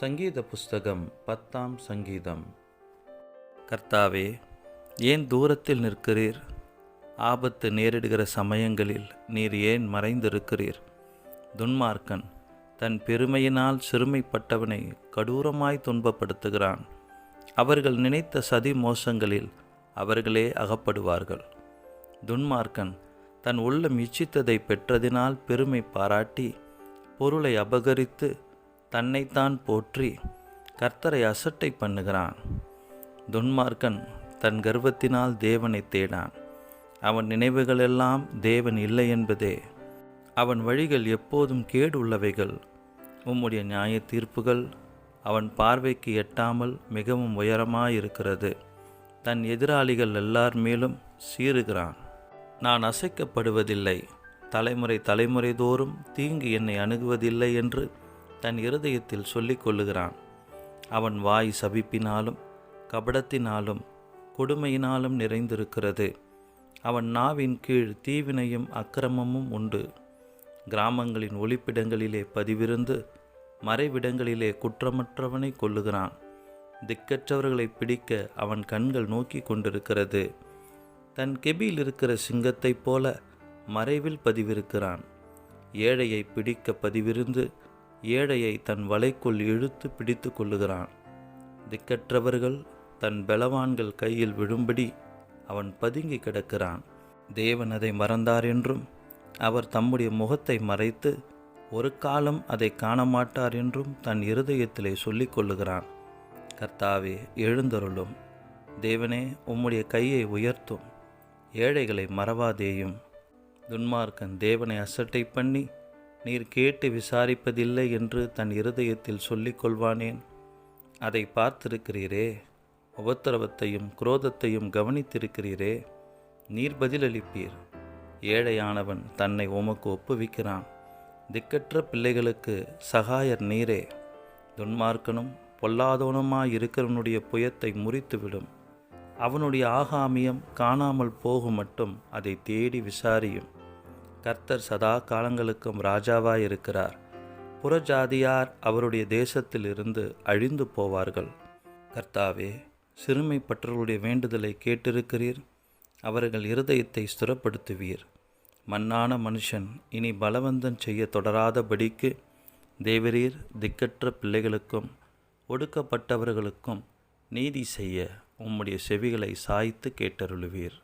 சங்கீத புஸ்தகம் பத்தாம் சங்கீதம். கர்த்தாவே ஏன் தூரத்தில் நிற்கிறீர்? ஆபத்து நேரிடுகிற சமயங்களில் நீர் ஏன் மறைந்திருக்கிறீர்? துன்மார்க்கன் தன் பெருமையினால் சிறுமைப்பட்டவனை கடூரமாய் துன்பப்படுத்துகிறான். அவர்கள் நினைத்த சதி மோசங்களில் அவர்களே அகப்படுவார்கள். துன்மார்க்கன் தன் உள்ளம் இச்சித்ததை பெற்றதினால் பெருமை பாராட்டி பொருளை அபகரித்து தன்னைத்தான் போற்றி கர்த்தரை அசட்டை பண்ணுகிறான். துன்மார்க்கன் தன் கர்வத்தினால் தேவனை தேடான். அவன் நினைவுகளெல்லாம் தேவன் இல்லை என்பதே. அவன் வழிகள் எப்போதும் கேடு உள்ளவைகள் உம்முடைய நியாய தீர்ப்புகள் அவன் பார்வைக்கு எட்டாமல் மிகவும் உயரமாயிருக்கிறது. தன் எதிராளிகள் எல்லார் மேலும் சீறுகிறான். நான் அசைக்கப்படுவதில்லை. தலைமுறை தலைமுறை தோறும் தீங்கு என்னை அணுகுவதில்லை என்று தன் இருதயத்தில் சொல்லிக் கொள்ளுகிறான். அவன் வாய் சபிப்பினாலும் கபடத்தினாலும் கொடுமையினாலும் நிறைந்திருக்கிறது. அவன் நாவின் கீழ் தீவினையும் அக்கிரமமும் உண்டு. கிராமங்களின் ஒளிப்பிடங்களிலே பதிவிருந்து மறைவிடங்களிலே குற்றமற்றவனை கொல்லுகிறான். திக்கற்றவர்களை பிடிக்க அவன் கண்கள் நோக்கி கொண்டிருக்கிறது. தன் கெபியில் இருக்கிற சிங்கத்தைப் போல மறைவில் பதிவிருக்கிறான். ஏழையை பிடிக்க பதிவிருந்து ஏழையை தன் வலைக்குள் இழுத்து பிடித்து கொள்ளுகிறான். திக்கற்றவர்கள் தன் பலவான்கள் கையில் விழும்படி அவன் பதுங்கி கிடக்கிறான். தேவன் அதை மறந்தார் என்றும் அவர் தம்முடைய முகத்தை மறைத்து ஒரு காலம் அதை காண மாட்டார் என்றும் தன் இருதயத்திலே சொல்லிக் கொள்ளுகிறான். கர்த்தாவே எழுந்தருளும். தேவனே உம்முடைய கையை உயர்த்தும். ஏழைகளை மறவாதேயும். துன்மார்க்கன் தேவனை அசட்டை பண்ணி நீர் கேட்டு விசாரிப்பதில்லை என்று தன் இருதயத்தில் சொல்லிக் கொள்வானேன் அதை பார்த்திருக்கிறீரே உபத்திரவத்தையும் குரோதத்தையும் கவனித்திருக்கிறீரே நீர் பதிலளிப்பீர். ஏழையானவன் தன்னை உமக்கு ஒப்புவிக்கிறான். திக்கற்ற பிள்ளைகளுக்கு சகாயர் நீரே. துன்மார்க்கனும் பொல்லாதவனுமாயிருக்கிறவனுடைய புயத்தை முறித்துவிடும். அவனுடைய ஆகாமியம் காணாமல் போகும் மட்டும் அதை தேடி விசாரியும். கர்த்தர் சதா காலங்களுக்கும் ராஜாவாயிருக்கிறார். புறஜாதியார் அவருடைய தேசத்திலிருந்து அழிந்து போவார்கள். கர்த்தாவே சிறுமைப்பற்றவருடைய வேண்டுதலை கேட்டிருக்கிறீர். அவர்கள் இருதயத்தை ஸ்திரப்படுத்துவீர். மண்ணான மனுஷன் இனி பலவந்தம் செய்ய தொடராதபடிக்கு தேவரீர் திக்கற்ற பிள்ளைகளுக்கும் ஒடுக்கப்பட்டவர்களுக்கும் நீதி செய்ய உம்முடைய செவிகளை சாய்த்து கேட்டருளுவீர்.